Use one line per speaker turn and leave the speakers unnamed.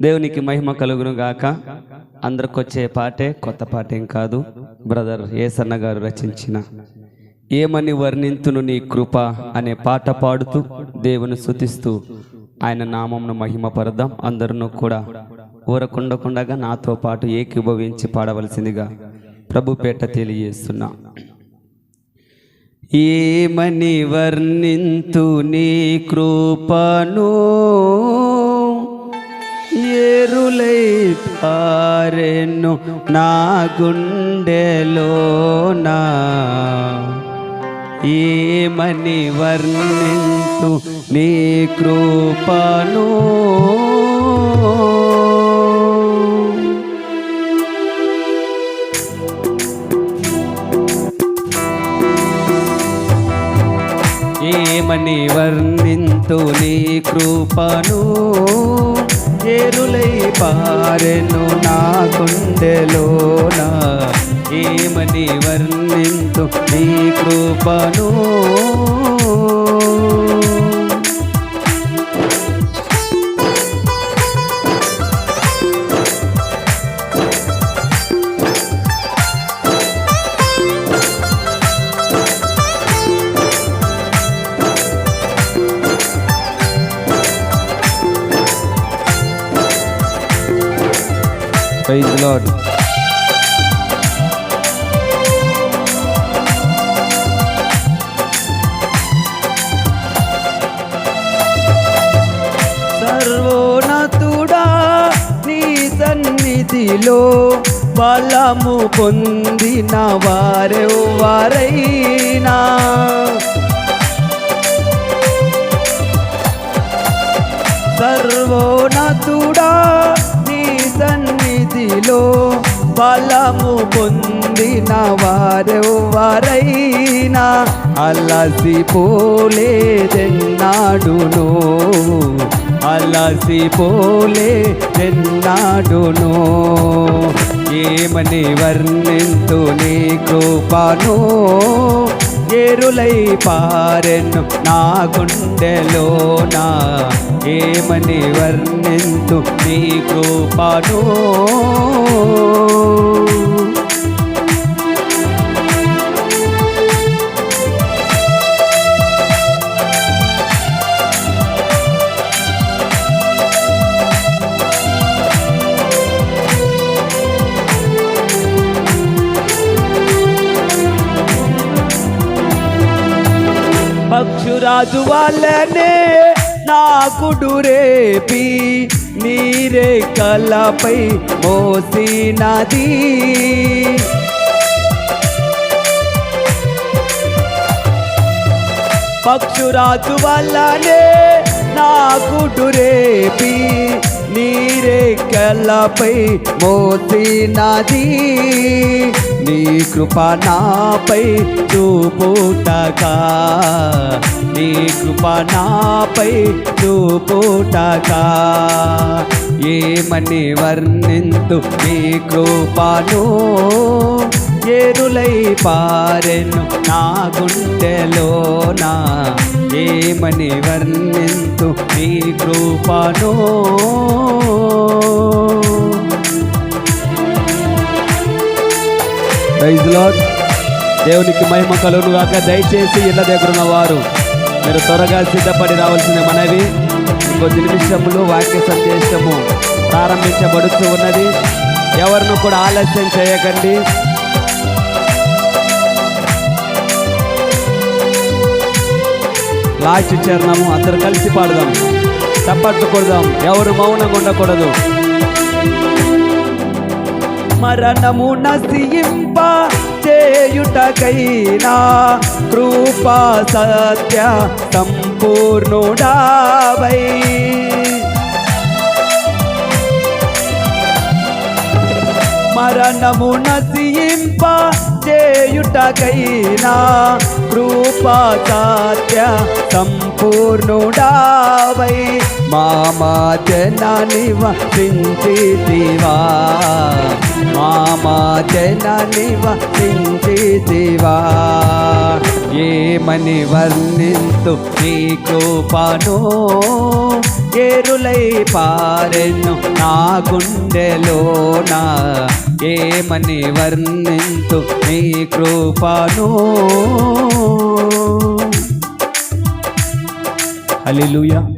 దేవునికి మహిమ కలుగును గాక. అందరికొచ్చే పాటే కొత్త పాటేం కాదు. బ్రదర్ ఏసన్న గారు రచించిన ఏమని వర్ణింతును నీ కృప? అనే పాట పాడుతూ దేవుని శుతిస్తూ ఆయన నామంను మహిమపరదాం అందరూ కూడా ఊరకుండకుండగా నాతో పాటు ఏకీభవించి పాడవలసిందిగా ప్రభుపేట తెలియజేస్తున్నా. ఏమని వర్ణింతు నీ కృపను ఏరులై పారెను నా గుండెలోనా. ఏమని వర్ణింతు నీ కృపను? ఏమని వర్ణింతు నీ కృపను? చేరులై పారెను నా కుండెలోన. ఏమని వర్ణింతు నీ కృపను? ప్రైజ్ లాడ్ సర్వోన్నతుడా నీ సన్నిధిలో బలము పొందిన వారే వారైనా. సర్వోనతుడా నీ సన్నిధిలో బలము పొందిన వారెవ్వరైనా అలసిపోలేదెన్నాడును? అలసిపోలేదెన్నాడును? ఏమని వర్ణింతు నీ కృపను? ఏరులై పారెను నా గుండెలో నా ఏమని వర్ణింతు నీ కృపను? పక్షురాజు వాళ్ళనే నా కుడురేపి నీరే కలపై మోసినది. పక్షురాజు వల్లనే నాకుడు కుడురేపి నీరే కలపై మోసినది. నీ కృప నాపై చూపుటగా నీ కృప నాపై చూపుటగా ఏమని వర్ణింతు నీ కృపను? ఏరులై పారెను నా గుండెలోనా. ఏమని వర్ణింతు నీ కృపను? ప్రైజ్ దేవునికి మహిమ కలుగును గాక దయచేసి ఇళ్ళ దగ్గర ఉన్నవారు మీరు త్వరగా సిద్ధపడి రావాల్సిన మనవి కొద్ది నిమిషములు వాక్య సందేశము ప్రారంభించబడుతూ ఉన్నది. ఎవరిను కూడా ఆలస్యం చేయకండి. లాస్ట్ చరణము అందరు కలిసి పాడదాం. చప్పట్లు కొడదాం ఎవరు మౌనంగా ఉండకూడదు. మరణము నసింప చేయుటకైనా కృపా సత్య సంపూర్ణుడావై. మరణము నసింప చేయుటకైనా కృపా సంపూర్ణుడావై మామా జన నివసించితివా మామా జన నివసించితివా ఏమని వర్ణింతు నీ కృపను ఏరుల పారెను నా గుండెలోన. ఏమని వర్ణింతు నీ కృపను హల్లెలూయా.